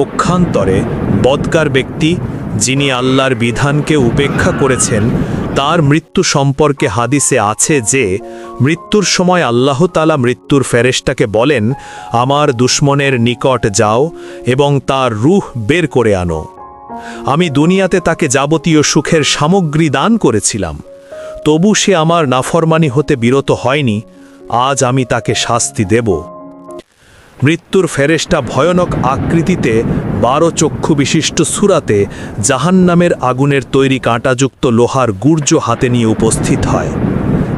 পক্ষান্তরে বদকার ব্যক্তি যিনি আল্লাহর বিধানকে উপেক্ষা করেছেন, তার মৃত্যু সম্পর্কে হাদিসে আছে যে, মৃত্যুর সময় আল্লাহ তালা মৃত্যুর ফেরেশতাকে বলেন, আমার দুশ্মনের নিকট যাও এবং তার রুহ বের করে আনো। আমি দুনিয়াতে তাকে যাবতীয় সুখের সামগ্রী দান করেছিলাম। তবু সে আমার নাফরমানি হতে বিরত হয়নি। আজ আমি তাকে শাস্তি দেব। মৃত্যুর ফেরেশটা ভয়ানক আকৃতিতে বারো চক্ষু বিশিষ্ট সুরাতে জাহান্নামের আগুনের তৈরি কাঁটাযুক্ত লোহার গুর্জ হাতে নিয়ে উপস্থিত হয়।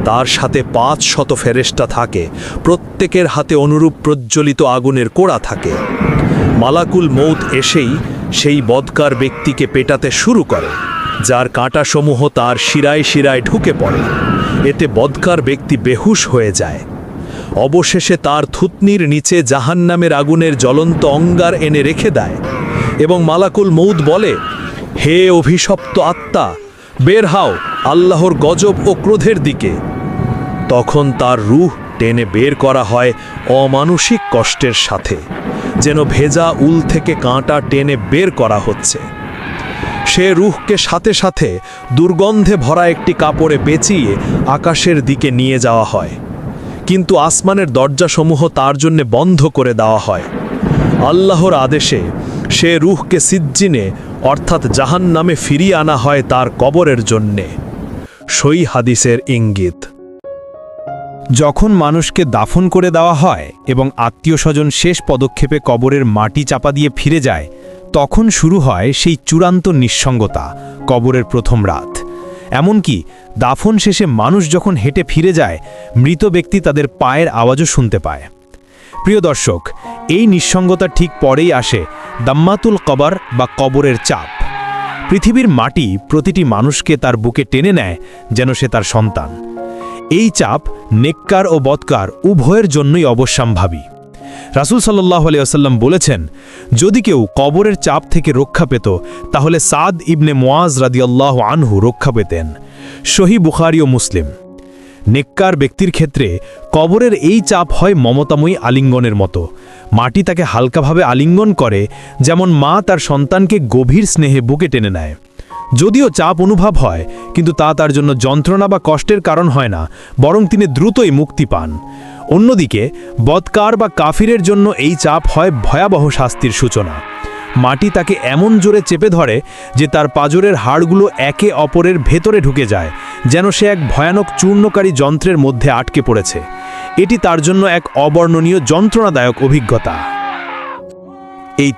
তার সাথে পাঁচ শত ফেরেশটা থাকে, প্রত্যেকের হাতে অনুরূপ প্রজ্বলিত আগুনের কোড়া থাকে। মালাকুল মৌত এসেই সেই বদকার ব্যক্তিকে পেটাতে শুরু করে, যার কাঁটাসমূহ তার শিরায় শিরায় ঢুকে পড়ে। এতে বদকার ব্যক্তি বেহুশ হয়ে যায়। অবশেষে তার থুতনির নিচে জাহান্নামের আগুনের জ্বলন্ত অঙ্গার এনে রেখে দেয় এবং মালাকুল মৌদ বলে, হে অভিশপ্ত আত্মা, বের হাও আল্লাহর গজব ও ক্রোধের দিকে। তখন তার রুহ টেনে বের করা হয় অমানসিক কষ্টের সাথে, যেন ভেজা উল থেকে কাঁটা টেনে বের করা হচ্ছে। সে রুহকে সাথে সাথে দুর্গন্ধে ভরা একটি কাপড়ে পেঁচিয়ে আকাশের দিকে নিয়ে যাওয়া হয়। কিন্তু আসমানের দরজাসমূহ তার জন্য বন্ধ করে দেওয়া হয়। আল্লাহর আদেশে সে রুহকে সিজ্জিনে, অর্থাৎ জাহান নামে ফিরিয়ে আনা হয় তার কবরের জন্যে। সই হাদিসের ইঙ্গিত। যখন মানুষকে দাফন করে দেওয়া হয় এবং আত্মীয় স্বজন শেষ পদক্ষেপে কবরের মাটি চাপা দিয়ে ফিরে যায়, তখন শুরু হয় সেই চূড়ান্ত নিঃসঙ্গতা, কবরের প্রথম রাত। এমনকি দাফন শেষে মানুষ যখন হেঁটে ফিরে যায়, মৃত ব্যক্তি তাদের পায়ের আওয়াজও শুনতে পায়। প্রিয় দর্শক, এই নিঃসঙ্গতা ঠিক পরেই আসে দাম্মাতুল কবর বা কবরের চাপ। পৃথিবীর মাটি প্রতিটি মানুষকে তার বুকে টেনে নেয় যেন সে তার সন্তান। এই চাপ নেককার ও বৎকার উভয়ের জন্যই অবশ্যম্ভাবী। রাসুল সাল্লাহ আলিয়াল্লাম বলেছেন, যদি কেউ কবরের চাপ থেকে রক্ষা পেত, তাহলে সাদ ইবনে মোয়াজ রাদিয়াল্লাহ আনহু রক্ষা পেতেন। শহী বুখারি ও মুসলিম। নেককার ব্যক্তির ক্ষেত্রে কবরের এই চাপ হয় মমতাময়ী আলিঙ্গনের মতো। মাটি তাকে হালকাভাবে আলিঙ্গন করে, যেমন মা তার সন্তানকে গভীর স্নেহে বুকে টেনে নেয়। যদিও চাপ অনুভব হয়, কিন্তু তা তার জন্য যন্ত্রণা বা কষ্টের কারণ হয় না, বরং তিনি দ্রুতই মুক্তি পান। অন্যদিকে, বৎকার বা কাফিরের জন্য এই চাপ হয় ভয়াবহ শাস্তির সূচনা। মাটি তাকে এমন জোরে চেপে ধরে যে তার পাজরের হাড়গুলো একে অপরের ভেতরে ঢুকে যায়, যেন সে এক ভয়ানক চূর্ণকারী যন্ত্রের মধ্যে আটকে পড়েছে। এটি তার জন্য এক অবর্ণনীয় যন্ত্রণাদায়ক অভিজ্ঞতা। এই